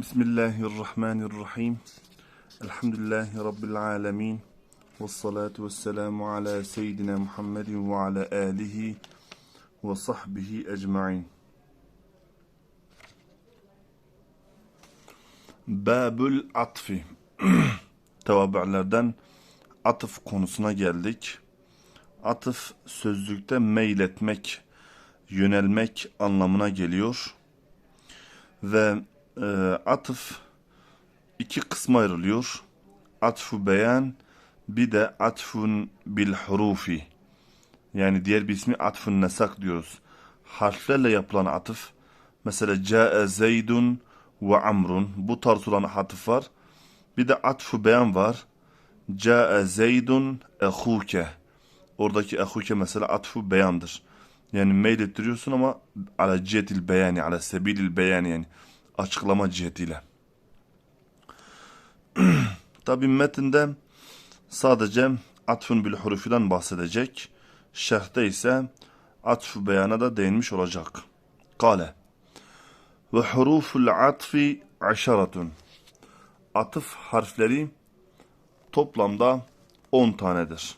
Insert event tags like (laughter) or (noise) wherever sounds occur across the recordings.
Bismillahirrahmanirrahim. Elhamdülillahi Rabbil alemin. Ve salatu ve selamu ala seyyidina Muhammedin ve ala alihi ve sahbihi ecma'in. Babül atfi. (clears throat) Tevabi'lerden atıf konusuna geldik. Atıf sözlükte meyletmek, yönelmek anlamına geliyor. Ve e, atıf iki kısma ayrılıyor. Atfu beyan bir de atfun bil hurufi. Yani diğer bir ismi atfun nesak diyoruz. Harflerle yapılan atıf. Mesela ca'e zeydun ve amrun. Bu tarz olan atıf var. Bir de atfu beyan var. Ca'e zeydun ehuke. Oradaki ehuke mesela atfu beyandır. Yani meylettiriyorsun ama ala cihetil beyani, ala sebilil beyani yani açıklama cihetiyle. (clears throat) Tabi metinde sadece atfun bil hurufiden bahsedecek. Şerhte ise atfu beyana da değinmiş olacak. Kale ve huruful atfi aşaratun. Atıf harfleri toplamda 10 tanedir.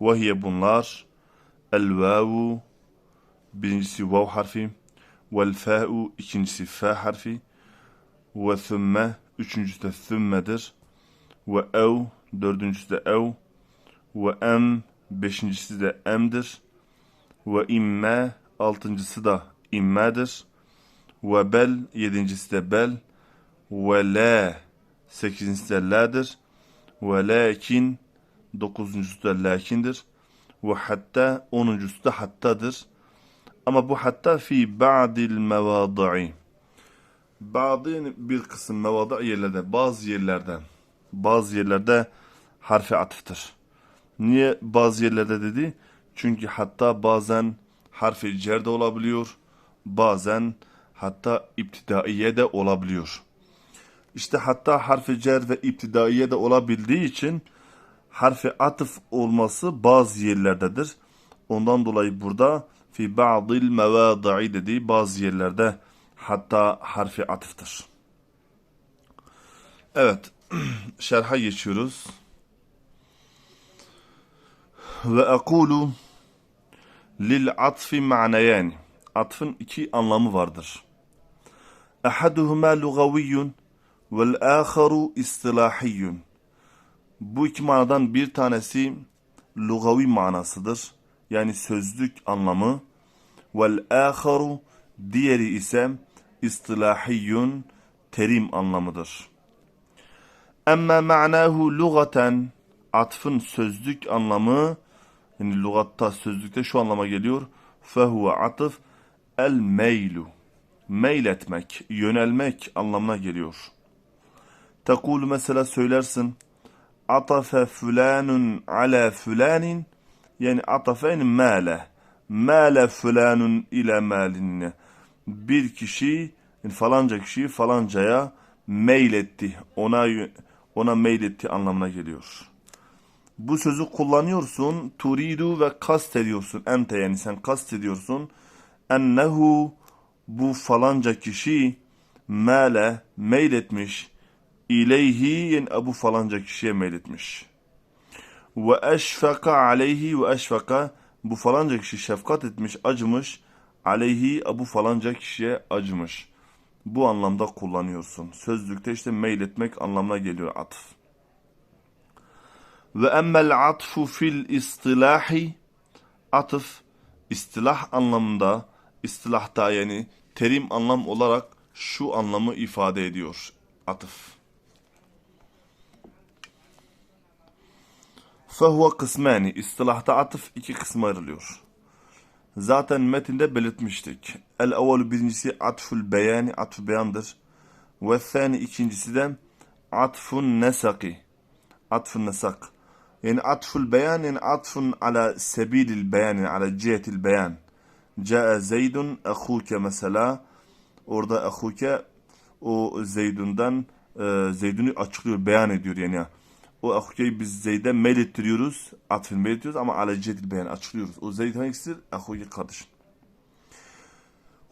Ve bunlar el vavu birincisi vav harfi vel fa'u ikincisi fa harfi. Ve thumme üçüncüsü de thummedir ve ev dördüncüsü de ev. Ve em beşincisi de emdir. Ve imme altıncısı da immedir ve bel yedincisi de bel. Ve la sekizincisi de la'dır. Ve lakin dokuzuncusu da lakindir. Ve hatta onuncusu da hattadır ama bu hatta fi ba'dil mevadi'i. Bazı bir kısım mevadi yerlerde, bazı yerlerde, bazı yerlerde harfi atıftır. Niye bazı yerlerde dedi? Çünkü hatta bazen harfi cer de olabiliyor, bazen hatta iptidaiye de olabiliyor. İşte hatta harfi cer ve iptidaiye de olabildiği için harfi atıf olması bazı yerlerdedir. Ondan dolayı burada fi ba'dil mevadi'i dediği bazı yerlerde hatta harfi atıftır. Evet, (clears throat) şerha geçiyoruz. Ve ekulu lil atfi ma'nayan. Atfın iki anlamı vardır. Ehaduhuma lugaviyyun vel aharu istilahiyyun. Bu iki manadan bir tanesi lugavi manasıdır yani sözlük anlamı vel aharu diğeri ise istilahiyyun terim anlamıdır. Emme ma'nahu lugaten atfın sözlük anlamı yani lugatta sözlükte şu anlama geliyor. Fehuve atıf el meylu meyletmek, yönelmek anlamına geliyor. Tekul mesela söylersin atafe fulanun ala fulanin yani atafeyn male. Male fulanun ile malinne. Bir kişi falanca kişi falancaya meyletti. Ona ona meyletti anlamına geliyor. Bu sözü kullanıyorsun. Turidu ve kast ediyorsun. Ente yani sen kast ediyorsun. Ennehu bu falanca kişi mele meyletmiş. İleyhi yani bu falanca kişiye meyletmiş ve eşfaka aleyhi ve eşfaka bu falanca kişi şefkat etmiş, acımış. Aleyhi bu falanca kişiye acımış. Bu anlamda kullanıyorsun. Sözlükte işte meyletmek anlamına geliyor atıf. Ve emmel atfu fil istilahi atıf istilah anlamında istilahta yani terim anlam olarak şu anlamı ifade ediyor atıf. Fehuve kısmani. İstilahta atıf iki kısma ayrılıyor. Zaten metinde belirtmiştik. El evvelu birincisi atful beyani, atf beyandır. Ve thani ikincisi de atfun nesaki. Atfun nesak. Yani atful beyan yani atfun ala sebilil beyan yani ala cihetil beyan. Ca'e zeydun ehuke mesela. Orada ehuke o Zeydun'dan e, Zeydun'u açıklıyor, beyan ediyor yani. O ahukeyi biz Zeyd'e mail ettiriyoruz. Atfil mail ama ala cedil beyan açıklıyoruz. O Zeyd hangisidir? Ahuke kardeşin.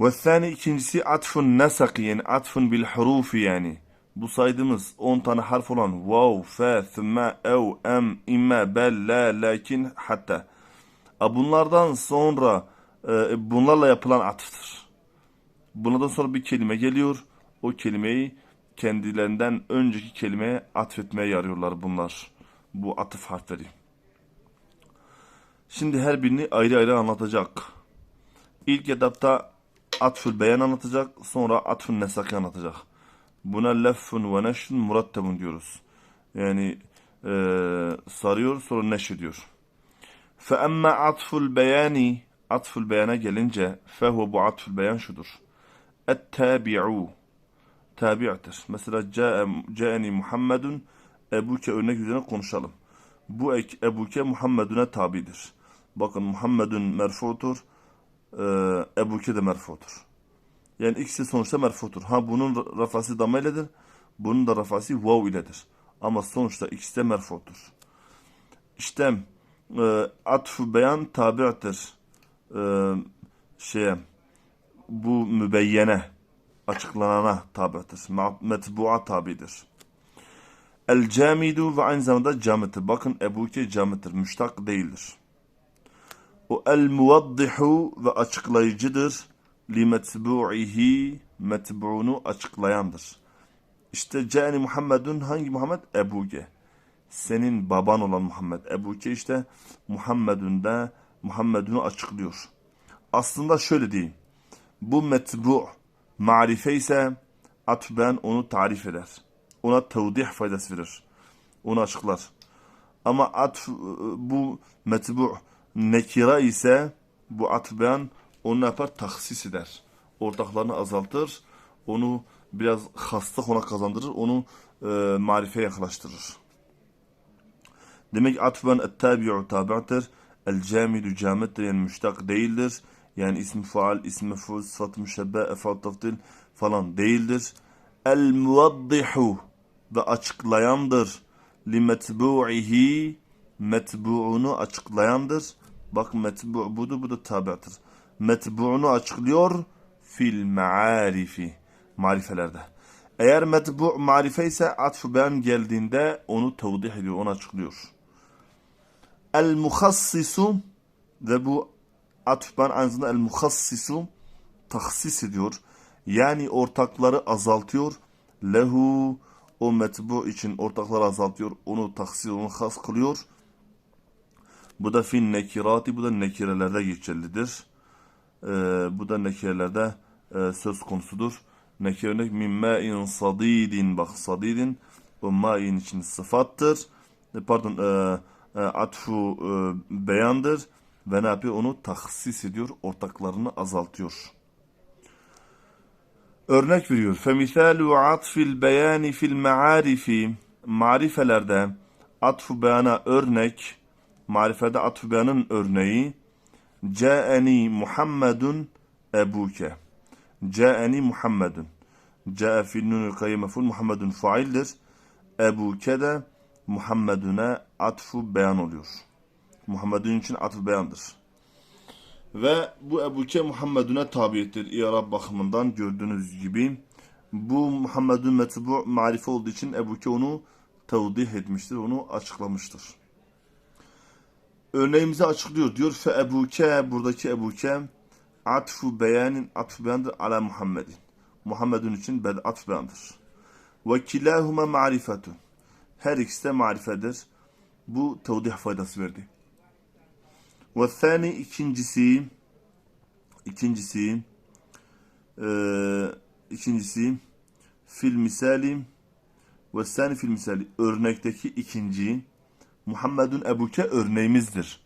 Ve thani ikincisi atfun nesaki yani atfun bil hurufi yani. Bu saydığımız 10 tane harf olan vav, fe, thümme, ev, em, imme, bel, la, lakin, hatta. Bunlardan sonra e, bunlarla yapılan atıftır. Bunlardan sonra bir kelime geliyor. O kelimeyi kendilerinden önceki kelimeye atfetmeye yarıyorlar bunlar. Bu atıf harfleri. Şimdi her birini ayrı ayrı anlatacak. İlk etapta atfül beyan anlatacak. Sonra atfül nesaki anlatacak. Buna leffun ve neşrun murattebun diyoruz. Yani e, sarıyor sonra neşrediyor. Fe emme atful beyani atful beyana gelince fehu bu atful beyan şudur. Et-tabi'u tabi'tir. Mesela ca'eni Muhammedun Ebuke örnek üzerine konuşalım. Bu ek, Ebuke Muhammedun'a tabidir. Bakın Muhammedun merfutur. E, Ebuke de merfutur. Yani ikisi sonuçta merfutur. Ha bunun rafası dama iledir. Bunun da rafası vav iledir. Ama sonuçta ikisi de merfutur. İşte e, atfu beyan tabi'tir. E, şeye bu mübeyyene açıklanana tabi'tir. Metbu'a tabidir. El camidu ve aynı zamanda camidir. Bakın ebuke camidir. Müştak değildir. O el muvaddihu ve açıklayıcıdır. Li metbu'ihi metbu'unu açıklayandır. İşte cani Muhammedun hangi Muhammed? Ebuke. Senin baban olan Muhammed. Ebuke işte Muhammedun Muhammed'unu açıklıyor. Aslında şöyle diyeyim. Bu metbu' marife ise atben onu tarif eder. Ona tevdih faydası verir. Onu açıklar. Ama atf bu metbu nekira ise bu atben onu yapar? Taksis eder. Ortaklarını azaltır. Onu biraz hasta ona kazandırır. Onu e, marife yaklaştırır. Demek atfen et-tabi'u tabi'tir. El-camidu camittir yani müştak değildir. Yani ismi faal, ismi mef'ul, sıfat müşebbe, efal taftil falan değildir. El-muvaddihu ve açıklayandır. Li metbu'ihi metbu'unu açıklayandır. Bak metbu' budu bu da tabi'tir. Metbu'unu açıklıyor fil ma'arifi marifelerde. Eğer metbu' marife ise atf beyan geldiğinde onu tevdih ediyor, onu açıklıyor. El muhassisu ve bu atfban aynı zamanda el muhassisu tahsis ediyor. Yani ortakları azaltıyor. Lehu o metbu için ortakları azaltıyor. Onu tahsis, onu has kılıyor. Bu da fin nekirati, bu da nekirelerde geçerlidir. Ee, bu da nekirelerde e, söz konusudur. Nekir örnek min ma'in sadidin, bak sadidin, o ma'in için sıfattır. E, pardon, e, e, atfu e, beyandır ve ne yapıyor? Onu tahsis ediyor, ortaklarını azaltıyor. Örnek veriyor. Femisalu atfil beyani fil ma'arifi marifelerde atfu beyana örnek marifede atfu beyanın örneği Ca'eni Muhammedun ebuke Ca'eni Muhammedun Ca'a fil nunul kayyem meful Muhammedun faildir. Ebuke de Muhammedune atfu beyan oluyor. Muhammedun için atfu beyandır. Ve bu Ebuke Muhammedune tabiyettir. İrab bakımından gördüğünüz gibi. Bu Muhammedun metbu marife olduğu için Ebuke onu tevdih etmiştir. Onu açıklamıştır. Örneğimizi açıklıyor. Diyor fe Ebuke buradaki Ebuke atfu beyanin atfu beyandır ala Muhammedin. Muhammedun için bed atf beyandır. Ve kilahuma marifetun. Her ikisi de marifedir. Bu tevdih faydası verdi. Ve thani ikincisi ikincisi e, ikincisi fil misali ve thani fil misali örnekteki ikinci Muhammedun Ebuke örneğimizdir.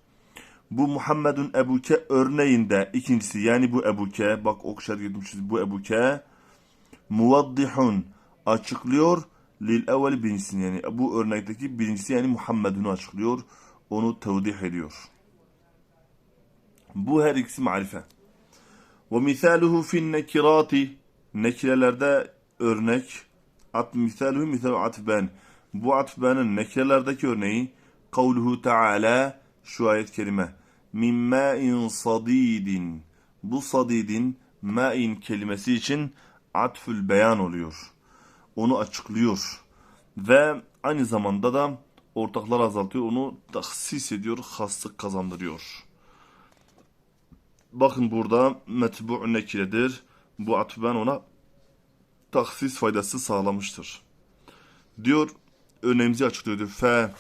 Bu Muhammedun Ebuke örneğinde ikincisi yani bu Ebuke bak okşar gitmişiz bu Ebuke muvaddihun açıklıyor lil evveli birincisini yani bu örnekteki birincisi yani Muhammedun'u açıklıyor onu tevdih ediyor. Bu her ikisi marife. Ve misaluhu fin nekirati nekirelerde örnek at misaluhu misalu atben bu atbenin nekirelerdeki örneği kavluhu taala şu ayet kerime min ma'in sadidin bu sadidin ma'in kelimesi için atfül beyan oluyor. Onu açıklıyor. Ve aynı zamanda da ortaklar azaltıyor. Onu tahsis ediyor, haslık kazandırıyor. Bakın burada metbu nekiredir. Bu atfü ben ona tahsis faydası sağlamıştır. Diyor, önemli açıklıyor. diyor. Fe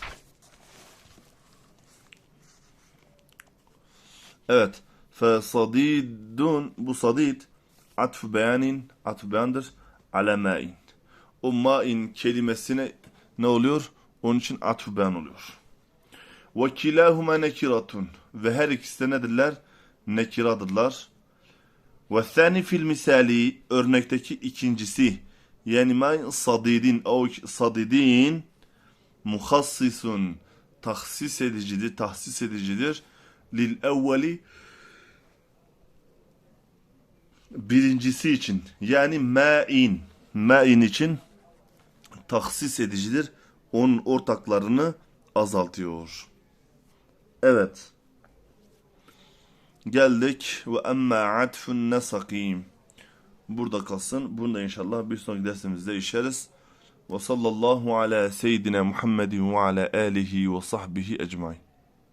Evet. Fe sadidun bu sadid atf beyanin atf beyandır ma'in. O ma'in kelimesine ne oluyor? Onun için atf beyan oluyor. Ve kilahuma nekiratun. Ve her ikisi nedirler? Nekiradırlar. Ve thani fil misali örnekteki ikincisi yani ma'in sadidin o sadidin muhassisun tahsis edicidir, tahsis edicidir. Lil evveli birincisi için yani ma'in ma'in için tahsis edicidir. Onun ortaklarını azaltıyor. Evet. Geldik ve emma atfun nesakim. Burada kalsın. Bunu da inşallah bir sonraki dersimizde işeriz. Ve sallallahu ala seyyidina Muhammedin ve ala alihi ve sahbihi ecmain.